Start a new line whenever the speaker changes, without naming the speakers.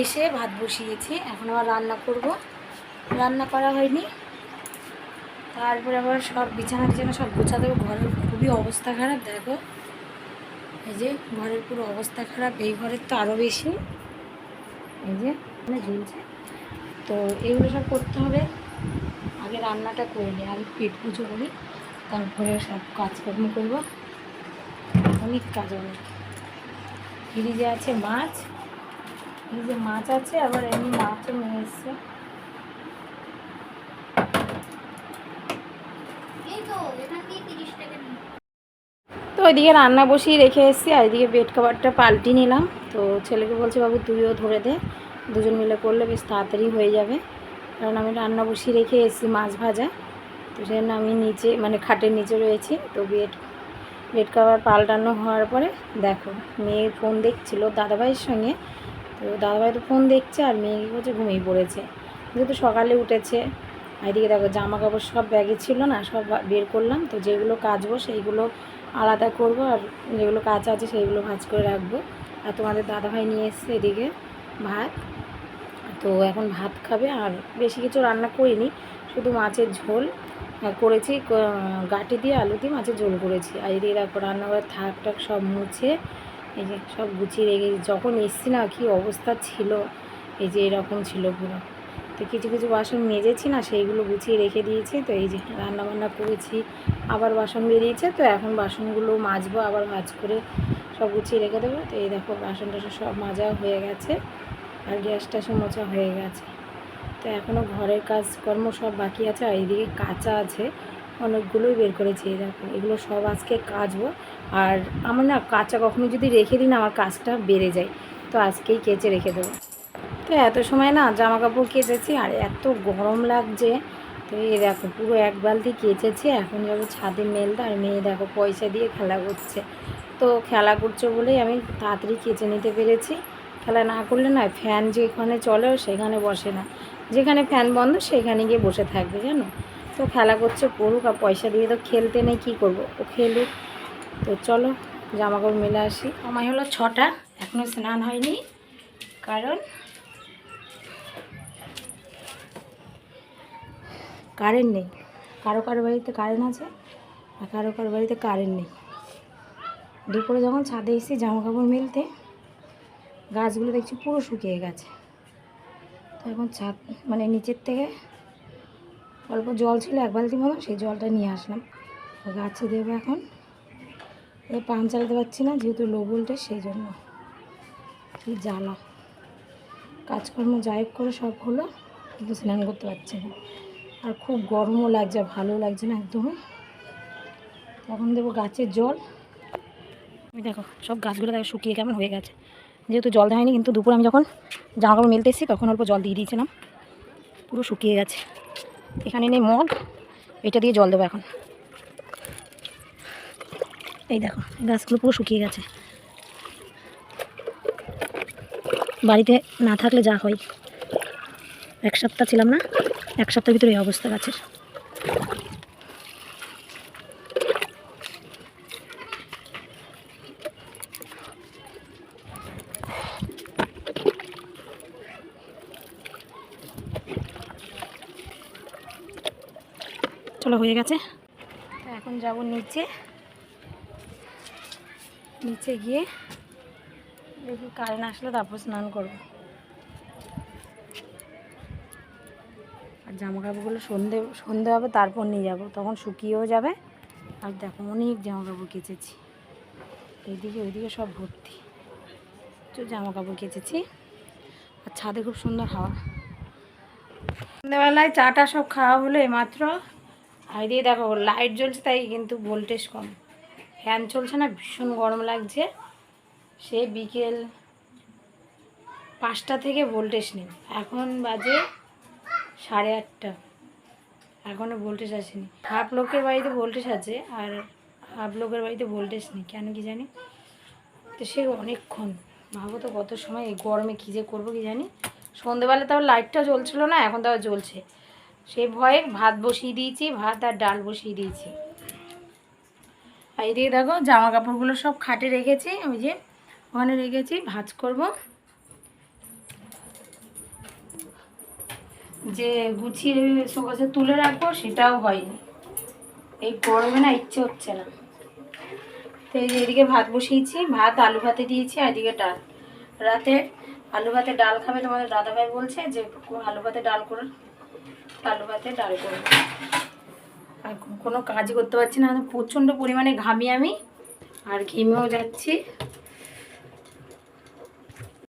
এসে ভাত বসিয়েছি, এখন আবার রান্না করব। রান্না করা হয়নি। তারপরে আবার সব বিছানা টিছানা সব গোছাতে হবে। ঘরের খুবই অবস্থা খারাপ, দেখো। এই যে ঘরের পুরো অবস্থা খারাপ, এই ঘরের তো আরও বেশি। এই যে মানে ঝুলছে। তো এইগুলো সব করতে হবে। আগে রান্নাটা করে নিই, আগে পেট পুজো করি। তারপরে সব কাজকর্ম করব। অনেক কাজ অনেক ফ্রিজে আছে মাছ। ফ্রিজে মাছ আছে আবার এমনি মাছও নিয়ে এসছে। তো ওইদিকে রান্না বসিয়ে রেখে এসেছি আর এদিকে বেড কভারটা পাল্টি নিলাম। তো ছেলেকে বলছে বাবু তুইও ধরে দে। দুজন মিলে করলে বেশ তাড়াতাড়ি হয়ে যাবে। কারণ আমি রান্না বসিয়ে রেখে এসেছি মাছ ভাজা। তো সেজন্য আমি নিচে মানে খাটের নিচে রয়েছি। তো বেড বেড কভার পাল্টানো হওয়ার পরে দেখো মেয়ে ফোন দেখছিল দাদাভাইয়ের সঙ্গে। তো দাদাভাই তো ফোন দেখছে আর মেয়ে কী করছে? ঘুমিয়ে পড়েছে। যেহেতু সকালে উঠেছে এদিকে দেখো জামা কাপড় সব ব্যাগে ছিল না, সব বের করলাম। তো যেগুলো কাচবো সেইগুলো আলাদা করব আর যেগুলো কাঁচা আছে সেইগুলো ভাজ করে রাখব। আর তোমাদের দাদাভাই নিয়ে এসছে এদিকে ভাত। তো এখন ভাত খাবে আর বেশি কিছু রান্না করিনি, শুধু মাছের ঝোল। করেছি গাটি দিয়ে আলু দিয়ে মাছের ঝোল করেছি। আর এদিকে দেখো রান্নাঘরের থাক টাক সব মুছে এই যে সব গুছিয়ে রেখে যখন এসছি না, কী অবস্থা ছিল? এই যে এরকম ছিল পুরো। তো কিছু কিছু বাসন মেজেছি না, সেইগুলো গুছিয়ে রেখে দিয়েছি। তো এই যে রান্না বান্না করেছি, আবার বাসন বেরিয়েছে। তো এখন বাসনগুলো মাজবো, আবার ভাজ করে সব গুছিয়ে রেখে দেবো। তো এই দেখো, বাসন টাসন সব মাজা হয়ে গেছে আর গ্যাস টাসও মোছা হয়ে গেছে। তো এখনও ঘরের কাজকর্ম সব বাকি আছে। আর এইদিকে কাঁচা আছে। অনেকগুলোই বের করেছি দেখো, এগুলো সব আজকে কাচবো। আর আমার না কাঁচা কখনো যদি রেখে দিই না, আমার কাজটা বেড়ে যায়। তো আজকেই কেচে রেখে দেবো। তো এত সময় না জামা কাপড় কেচেছি, আর এত গরম লাগছে। তো এই দেখো, পুরো এক বালতি কেচেছি, এখন যাব ছাদে মেলতে। আর মেয়ে দেখো পয়সা দিয়ে খেলা করছে। তো খেলা করছে বলেই আমি তাড়াতাড়ি কেচে নিতে পেরেছি। খেলা না করলে না ফ্যান যেখানে চলে সেখানে বসে না। যেখানে ফ্যান বন্ধ সেখানে গিয়ে বসে থাকবে, জানো? তো খেলা করছে, পড়ুক আর পয়সা দিয়ে তো খেলতে নেই, কী করব? ও খেলুক। তো চলো জামা কাপড় মেলে আসি। সময় হলো ছটা এখনও স্নান হয়নি, কারণ কারেন্ট নেই। কারও কারও বাড়িতে কারেন্ট আছে, আর কারও কারও বাড়িতে কারেন্ট নেই। দুপুরে যখন ছাদে এসেছি জামা কাপড় মেলতে, গাছগুলো দেখছি পুরো শুকিয়ে গেছে। তো এখন ছাদ মানে নিচের থেকে অল্প জল ছিল, এক বালতি মতো, সেই জলটা নিয়ে আসলাম। গাছে দেবো এখন। এ পাম্প চালাতে পারছি না, যেহেতু লো ভোল্টেজ সেই জন্য। কি জ্বালা। কাজকর্ম যাই করে সব হলো, কিন্তু স্নান করতে পারছি না। আর খুব গরমও লাগছে, ভালো লাগছে না একদমই এখন দেবো গাছের জল। দেখো, সব গাছগুলো দেখো শুকিয়ে কেমন হয়ে গেছে। যেহেতু জল দেয়নি, কিন্তু দুপুরে আমি যখন জামা কাপড় মেলতে এসেছি, তখন অল্প জল দিয়ে দিয়েছিলাম। পুরো শুকিয়ে গেছে। এখানে নেই মগ, এটা দিয়ে জল দেবো এখন। এই দেখো, গাছগুলো পুরো শুকিয়ে গেছে। বাড়িতে না থাকলে যা হয়। এক সপ্তাহ ছিলাম না, এক সপ্তাহের ভিতরে এই অবস্থা গাছের। চলো হয়ে গেছে। এখন যাব নিচে। নিচে গিয়ে দেখি কারেন্ট আসলে তারপর স্নান করব। আর জামা কাপড়গুলো সন্ধে সন্ধে হবে তারপর নিয়ে যাব। তখন শুকিয়েও যাবে। আর দেখো অনেক জামা কাপড় কেচেছি। এইদিকে ওইদিকে সব ভর্তি। তো জামা কাপড় কেচেছি। আর ছাদে খুব সুন্দর হাওয়া। সন্ধ্যেবেলায় চাটা সব খাওয়া হলো মাত্র আর দিয়ে দেখো লাইট জ্বলছে তাই কিন্তু ভোল্টেজ কম। ফ্যান চলছে না, ভীষণ গরম লাগছে। সে বিকেল পাঁচটা থেকে ভোল্টেজ নেই। এখন বাজে সাড়ে আটটা। এখনও ভোল্টেজ আসেনি। হাফ লোকের বাড়িতে ভোল্টেজ আছে, আর হাফ লোকের বাড়িতে ভোল্টেজ নেই। কেন কি জানি? তো সে অনেকক্ষণ। ভাবো তো কত সময় এই গরমে কী যে করব কি জানি? সন্ধেবেলা তাও লাইটটা জ্বলছিল না, এখন তাও জ্বলছে। সেই ভয়ে ভাত বসিয়ে দিয়েছি, ভাত আর ডাল বসিয়ে দিয়েছি। আর এদিকে দেখো, জামা কাপড়গুলো সব খাটে রেখেছি, ওই যে ওখানে রেখেছি, ভাজ করব। যে গুছিয়ে শোকাসে তুলে রাখব, সেটাও হয়নি। এই গরমে না ইচ্ছে হচ্ছে না। তো এই যে এদিকে ভাত বসিয়েছি, ভাত, আলু ভাতে দিয়েছি, আর এদিকে ডাল। রাতে আলু ভাতে ডাল খাবে তোমাদের দাদাভাই বলছে যে, আলু ভাতে ডাল করে আলু ভাতে ডাল আর কোনো কাজ করতে পারছি না, প্রচণ্ড পরিমাণে ঘামি আমি, আর ঘেমেও যাচ্ছি।